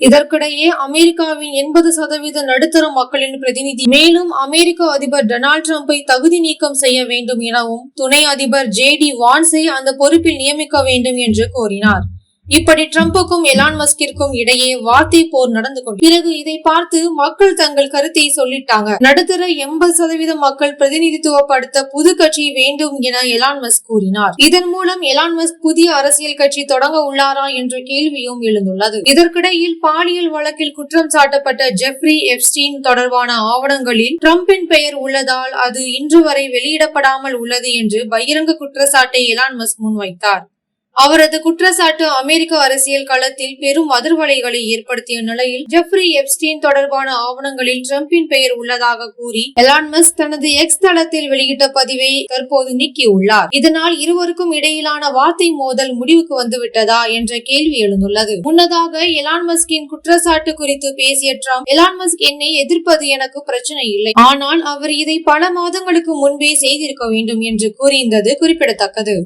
இதற்கிடையே அமெரிக்காவின் எண்பது சதவீத நடுத்தர மக்களின் பிரதிநிதி. மேலும் அமெரிக்க அதிபர் டொனால்டு டிரம்பை தகுதி நீக்கம் செய்ய வேண்டும் எனவும் துணை அதிபர் ஜே டி வான்ஸை அந்த பொறுப்பில் நியமிக்க வேண்டும் என்று கோரினார். இப்படி ட்ரம்புக்கும் எலான் மஸ்கிற்கும் இடையே வார்த்தை போர் நடந்து கொண்டு பிறகு இதை பார்த்து மக்கள் தங்கள் கருத்தை சொல்லிட்டாங்க. நடுத்தர எண்பது சதவீத மக்கள் பிரதிநிதித்துவப்படுத்த புது கட்சி வேண்டும் என எலான் மஸ்க் கூறினார். இதன் மூலம் எலான் மஸ்க் புதிய அரசியல் கட்சி தொடங்க உள்ளாரா என்ற கேள்வியும் எழுந்துள்ளது. இதற்கிடையில் பாலியல் வழக்கில் குற்றம் சாட்டப்பட்ட ஜெஃப்ரி எப்ஸ்டீன் தொடர்பான ஆவணங்களில் ட்ரம்பின் பெயர் உள்ளதால் அது இன்று வரை வெளியிடப்படாமல் உள்ளது என்று பகிரங்க குற்றச்சாட்டை எலான் மஸ்க் முன்வைத்தார். அவரது குற்றச்சாட்டு அமெரிக்க அரசியல் களத்தில் பெரும் அதிர்வலைகளை ஏற்படுத்திய நிலையில் ஜெஃப்ரி எப்ஸ்டீன் தொடர்பான ஆவணங்களில் டிரம்பின் பெயர் உள்ளதாக கூறி எலான் மஸ்க் தனது எக்ஸ் தளத்தில் வெளியிட்ட பதிவை தற்போது நீக்கியுள்ளார். இதனால் இருவருக்கும் இடையிலான வார்த்தை மோதல் முடிவுக்கு வந்துவிட்டதா என்ற கேள்வி எழுந்துள்ளது. முன்னதாக எலான் மஸ்கின் குற்றச்சாட்டு குறித்து பேசிய டிரம்ப் எலான் மஸ்க் என்னை எதிர்ப்பது எனக்கு பிரச்சனை இல்லை. ஆனால் அவர் இதை பல மாதங்களுக்கு முன்பே செய்திருக்க வேண்டும் என்று கூறியிருந்தது குறிப்பிடத்தக்கது.